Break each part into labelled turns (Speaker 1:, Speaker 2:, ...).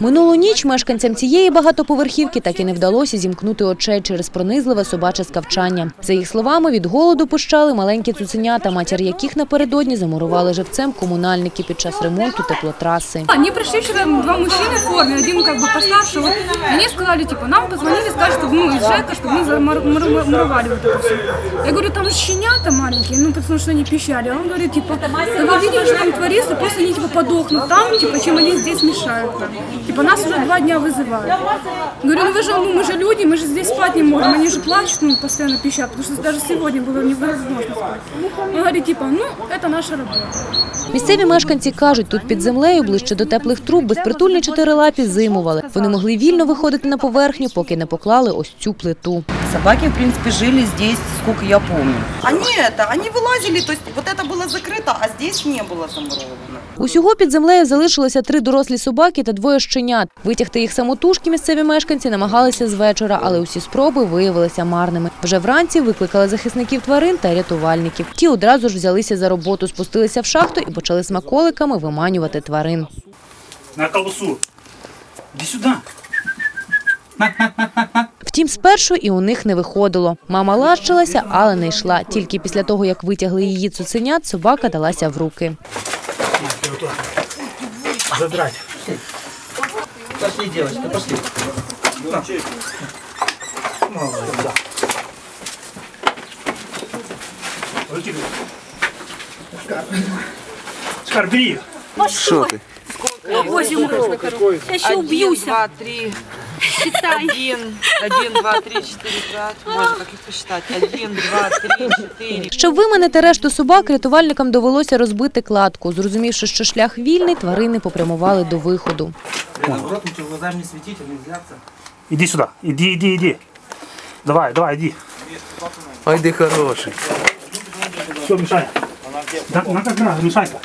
Speaker 1: Минулу ніч мешканцям цієї багатоповерхівки так і не вдалося зімкнути очей через пронизливе собаче скавчання. За їх словами, від голоду пущали маленькі цуценята, матір яких напередодні замурували живцем комунальники під час ремонту теплотраси.
Speaker 2: Они пришли вчера два мужчины в форме, один как бы постарше, вот, и они сказали, типа, нам позвонили, сказали, чтобы, ну, из ЖЭКа, чтобы мы замуровали вот это все. Я говорю, там щенята маленькие, ну, потому что они пищали. А он говорит, типа, да вы видели, что там творится, пусть они, типа, подохнут там, типа, чем они здесь мешают нам. Типа, нас уже два дня вызывают. Говорю, ну вы же, ну, мы же люди, мы же здесь спать не можем, они же плачут, ну, постоянно пищат, потому что даже сегодня было невозможно спать. Он говорит, типа, ну, это наша работа.
Speaker 1: Місцеві мешканці кажуть, тут під землею, ближче до теплих труб, безпритульні чотирилапі зимували. Вони могли вільно виходити на поверхню, поки не поклали ось цю плиту.
Speaker 3: Собаки, в принципе, жили здесь, сколько я помню.
Speaker 4: Они это, они вылазили, то есть вот это было закрыто, а здесь не было замуровано.
Speaker 1: Усього під землею залишилося три дорослі собаки та двоє щенят. Витягти їх самотужки місцеві мешканці намагалися з вечора, але усі спроби виявилися марними. Вже вранці викликали захисників тварин та рятувальників. Ті одразу ж взялися за роботу, спустилися в шахту і почали смаколиками виманювати тварин.
Speaker 5: На колбасу. Иди сюда.
Speaker 1: Втім, спершу і у них не виходило. Мама лащилася, але не йшла. Тільки після того, як витягли її цуценят, собака далася в руки.
Speaker 5: Задрать.
Speaker 3: Пошли, девочка, пошли.
Speaker 5: Молодец, да. Руки. Шкар, бери их.
Speaker 6: Що ти?
Speaker 2: Я еще
Speaker 3: Один, два, три. Считай. Один, один, два, три, четыре, пять. Можно как их посчитать. Один, два, три, четыре.
Speaker 1: Щоб виманити решту собак, рятувальникам довелося розбити кладку. Зрозумівши, що шлях вільний, тварини попрямували до виходу.
Speaker 3: Наоборот, лучше глазами не светить, а не взяться.
Speaker 5: Иди сюда. Иди, иди, иди. Давай, давай, иди.
Speaker 6: Ай, ти хороший.
Speaker 5: Все, Мишаня. Да, на как раз, Мишанька.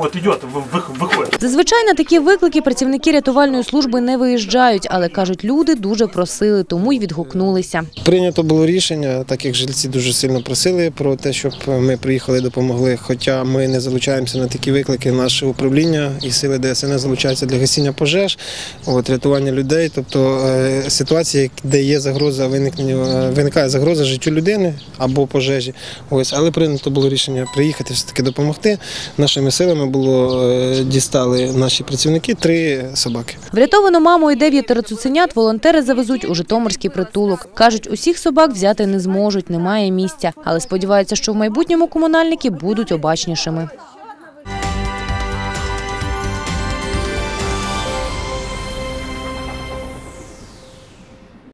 Speaker 5: Вот идет, вы- вы- выходит.
Speaker 1: Зазвичай на такі виклики працівники рятувальної служби не виїжджають, але кажуть, люди дуже просили, тому й відгукнулися.
Speaker 7: Прийнято було рішення, так як жильці дуже сильно просили про те, щоб ми приїхали і допомогли. Хоча ми не залучаємося на такі виклики, наше управління і сили ДСНС залучаються для гасіння пожеж, от, рятування людей. Тобто е, ситуації, де є загроза виникнення, е, виникає загроза життю людини або пожежі. Ось, але прийнято було рішення приїхати все таки допомогти. Нашими силами було е, дістали наші працівники три собаки.
Speaker 1: Врятовану маму і дев'ятеро цуценят волонтери завезуть у Житомирський притулок. Кажуть, усіх собак взяти не зможуть, немає місця, але сподіваються, що в майбутньому комунальники будуть обачнішими.